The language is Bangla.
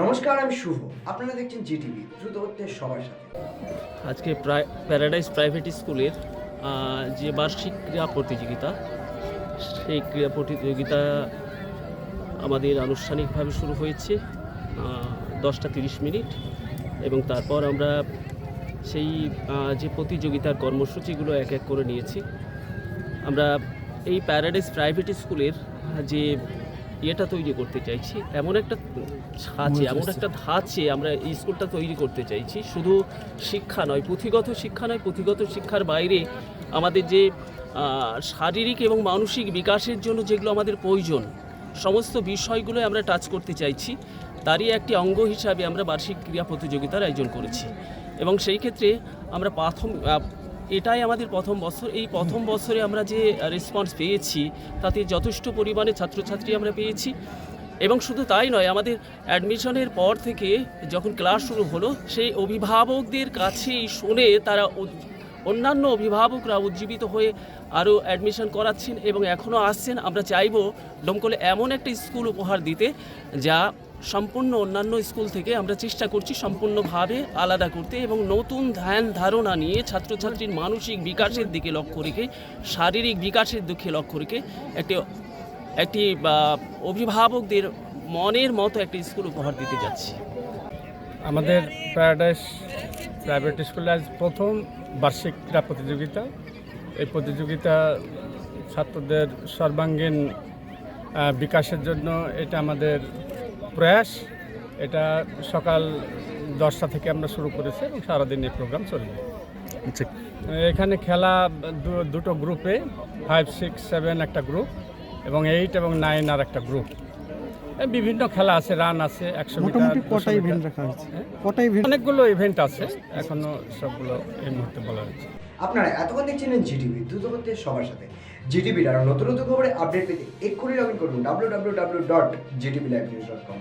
নমস্কার, আমি শুভ। আপনারা দেখছেন জিটিভি, দ্রুত হচ্ছে সবার সাথে। আজকে প্রায় প্যারাডাইস প্রাইভেট স্কুলের যে বার্ষিক ক্রীড়া প্রতিযোগিতা, সেই ক্রীড়া প্রতিযোগিতা আমাদের আনুষ্ঠানিকভাবে শুরু হয়েছে দশটা তিরিশ মিনিট। এবং তারপর আমরা সেই যে প্রতিযোগিতার কর্মসূচিগুলো এক এক করে নিয়েছি। আমরা এই প্যারাডাইস প্রাইভেট স্কুলের যে ইয়েটা তৈরি করতে চাইছি। এমন একটা ছাঁচে এমন একটা ধাঁচে আমরা এই স্কুলটা তৈরি করতে চাইছি। শুধু শিক্ষা নয় পুঁথিগত শিক্ষা নয় পুঁথিগত শিক্ষার বাইরে আমাদের যে শারীরিক এবং মানসিক বিকাশের জন্য যেগুলো আমাদের প্রয়োজন সমস্ত বিষয়গুলো আমরা টাচ করতে চাইছি। তারই একটি অঙ্গ হিসাবে আমরা বার্ষিক ক্রীড়া প্রতিযোগিতার আয়োজন করেছি। এবং সেই ক্ষেত্রে আমরা প্রথম আহ, এটাই আমাদের প্রথম বছর। এই প্রথম বছরে আমরা যে রেসপন্স পেয়েছি, তাতে যথেষ্ট পরিমাণে ছাত্রছাত্রী আমরা পেয়েছি। এবং শুধু তাই নয়, আমাদের অ্যাডমিশনের পর থেকে যখন ক্লাস শুরু হলো, সেই অভিভাবকদের কাছেই শুনে তারা অন্যান্য অভিভাবকরা উজ্জীবিত হয়ে আরও অ্যাডমিশন করাচ্ছেন এবং এখনও আসছেন। আমরা চাইব ডমকলে এমন একটা স্কুল উপহার দিতে যা সম্পূর্ণ অন্যান্য স্কুল থেকে আমরা চেষ্টা করছি সম্পূর্ণভাবে আলাদা করতে এবং নতুন ধ্যান ধারণা নিয়ে ছাত্রছাত্রীর মানসিক বিকাশের দিকে লক্ষ্য রেখে, শারীরিক বিকাশের দিকে লক্ষ্য রেখে একটি একটি অভিভাবকদের মনের মতো একটি স্কুল উপহার দিতে যাচ্ছি। আমাদের প্যারাডাইস প্রাইভেট স্কুলে আজ প্রথম বার্ষিক ক্রীড়া প্রতিযোগিতা। এই প্রতিযোগিতা ছাত্রদের সর্বাঙ্গীন বিকাশের জন্য এটা আমাদের প্রয়াস। এটা সকাল দশটা থেকে আমরা শুরু করেছি এবং সারাদিন এই প্রোগ্রাম চলবে। এখানে খেলা দুটো গ্রুপে ফাইভ সিক্স সেভেন একটা গ্রুপ এবং এইট এবং নাইন আর একটা গ্রুপ বিভিন্ন খেলা আছে রান আছে একশো মোটামুটি কটা ইভেন্ট রাখা হয়েছে? কটা ইভেন্ট অনেকগুলো ইভেন্ট আছে এখনও সবগুলো এই মুহূর্তে বলা হয়েছে। আপনারা এতক্ষণ দেখছিলেন জিটিভি দ্রুত হচ্ছে সবার সাথে। জিটিভির আরও নতুন নতুন খবরে আপডেট পেতে এক্ষুনি লগ ইন করুন W W W dot ZTV live news dot com